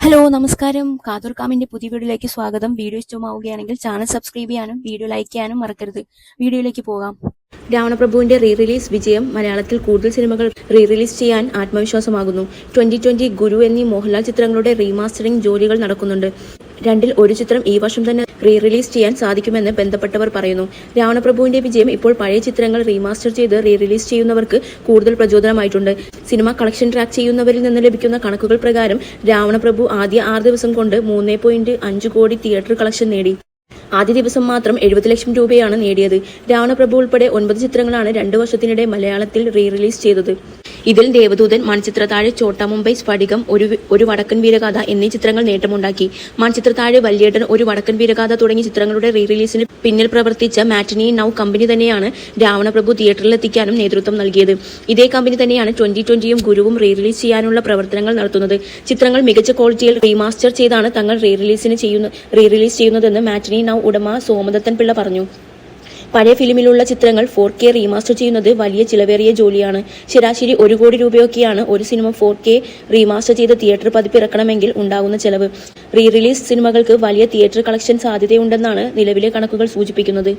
Hello നമസ്കാരം. കാതൂർക്കാമിന്റെ പുതിയ വീഡിയോയിലേക്ക് സ്വാഗതം. വീഡിയോ ഇഷ്ടമാവുകയാണെങ്കിൽ ചാനൽ സബ്സ്ക്രൈബ് ചെയ്യാനും വീഡിയോ ലൈക്ക് ചെയ്യാനും മറക്കരുത്. വീഡിയോയിലേക്ക് പോകാം. രാവണപ്രഭുവിന്റെ റീ റിലീസ് വിജയം മലയാളത്തിൽ കൂടുതൽ സിനിമകൾ റീ റിലീസ് ചെയ്യാൻ ആത്മവിശ്വാസമാകുന്നു. ട്വന്റി ട്വന്റി ഗുരു എന്നീ മോഹൻലാൽ ചിത്രങ്ങളുടെ റീമാസ്റ്ററിംഗ് ജോലികൾ നടക്കുന്നുണ്ട്. രണ്ടിൽ ഒരു ചിത്രം ഈ വർഷം തന്നെ റീ റിലീസ് ചെയ്യാൻ സാധിക്കുമെന്ന് ബന്ധപ്പെട്ടവർ പറയുന്നു. രാവണപ്രഭുവിന്റെ വിജയം ഇപ്പോൾ പഴയ ചിത്രങ്ങൾ റീമാസ്റ്റർ ചെയ്ത് റീ റിലീസ് ചെയ്യുന്നവർക്ക് കൂടുതൽ പ്രചോദനമായിട്ടുണ്ട്. സിനിമ കളക്ഷൻ ട്രാക്ക് ചെയ്യുന്നവരിൽ നിന്ന് ലഭിക്കുന്ന കണക്കുകൾ പ്രകാരം രാവണപ്രഭു ആദ്യ ആറ് ദിവസം കൊണ്ട് മൂന്ന് കോടി തിയേറ്റർ കളക്ഷൻ നേടി. ആദ്യ ദിവസം മാത്രം എഴുപത് ലക്ഷം രൂപയാണ് നേടിയത്. രാവണപ്രഭു ഉൾപ്പെടെ ഒൻപത് ചിത്രങ്ങളാണ് രണ്ടു വർഷത്തിനിടെ മലയാളത്തിൽ റീ റിലീസ് ചെയ്തത്. ഇതിൽ ദേവദൂതൻ മൺചിത്രത്താഴ് ചോട്ട മുംബൈ സ്ഫടികം ഒരു ഒരു വടക്കൻ വീരഗാഥ എന്നീ ചിത്രങ്ങൾ നേട്ടമുണ്ടാക്കി. മൺചിത്രത്താഴ് വല്യേട്ടൻ ഒരു വടക്കൻ വീരഗാഥ തുടങ്ങിയ ചിത്രങ്ങളുടെ റീ റിലീസിന് പിന്നിൽ പ്രവർത്തിച്ച മാറ്റിനി നൗ കമ്പനി തന്നെയാണ് രാവണപ്രഭു തിയേറ്ററിലെത്തിക്കാനും നേതൃത്വം നൽകിയത്. ഇതേ കമ്പനി തന്നെയാണ് ട്വന്റി ട്വന്റിയും ഗുരുവും റീ റിലീസ് ചെയ്യാനുള്ള പ്രവർത്തനങ്ങൾ നടത്തുന്നത്. ചിത്രങ്ങൾ മികച്ച ക്വാളിറ്റിയിൽ റീമാസ്റ്റർ ചെയ്താണ് തങ്ങൾ റീ റിലീസിന് ചെയ്യുന്ന റീ റിലീസ് ചെയ്യുന്നതെന്ന് മാറ്റിനി നൌ ഉടമ സോമദത്തൻ പിള്ള പറഞ്ഞു. പഴയ ഫിലിമിലുള്ള ചിത്രങ്ങൾ ഫോർ കെ റീമാസ്റ്റർ ചെയ്യുന്നത് വലിയ ചിലവേറിയ ജോലിയാണ്. ശരാശരി ഒരു കോടി രൂപയൊക്കെയാണ് ഒരു സിനിമ ഫോർ കെ റീമാസ്റ്റർ ചെയ്ത് തിയേറ്റർ പതിപ്പ് ഇറക്കണമെങ്കിൽ ഉണ്ടാകുന്ന ചെലവ്. റീ റിലീസ് സിനിമകൾക്ക് വലിയ തിയേറ്റർ കളക്ഷൻ സാധ്യതയുണ്ടെന്നാണ് നിലവിലെ കണക്കുകൾ സൂചിപ്പിക്കുന്നത്.